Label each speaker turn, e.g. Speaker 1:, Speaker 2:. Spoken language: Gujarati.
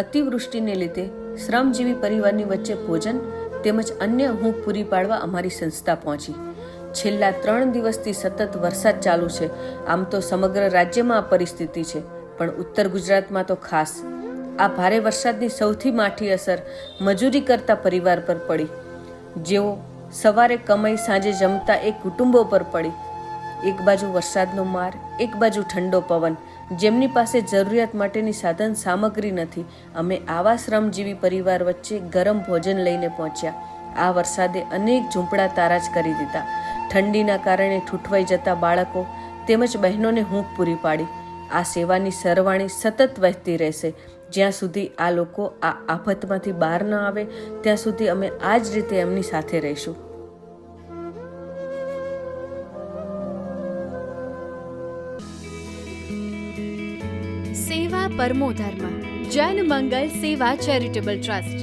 Speaker 1: અતિવૃષ્ટિને લીધે શ્રમજીવી પરિવારની વચ્ચે ભોજન તેમજ અન્ય હૂંફ પૂરી પાડવા અમારી સંસ્થા પહોંચી. છેલ્લા ત્રણ દિવસથી સતત વરસાદ ચાલુ છે. આમ તો સમગ્ર રાજ્યમાં આ પરિસ્થિતિ છે, પણ ઉત્તર ગુજરાતમાં તો ખાસ. આ ભારે વરસાદની સૌથી માઠી અસર મજૂરી કરતા પરિવાર પર પડી. જેઓ સવારે કમાઈ સાંજે જમતા એક કુટુંબો પર પડી. એક બાજુ વરસાદનો માર, એક બાજુ ઠંડો પવન. જેમની પાસે જરૂરિયાત માટેની સાધન સામગ્રી નથી, અમે આવા શ્રમજીવી પરિવાર વચ્ચે ગરમ ભોજન લઈને પહોંચ્યા. આ વરસાદે અનેક ઝૂંપડા તારાજ કરી દીધા. ઠંડીના કારણે ઠૂઠવાઈ જતા બાળકો તેમજ બહેનોને હૂંફ પૂરી પાડી. આ સેવાની સરવાણી સતત વહેતી રહેશે. જ્યાં સુધી આ લોકો આ આફતમાંથી બહાર ન આવે, ત્યાં સુધી અમે આ જ રીતે એમની સાથે રહીશું.
Speaker 2: સેવા પરમો ધર્મ. જન મંગલ સેવા ચેરિટેબલ ટ્રસ્ટ.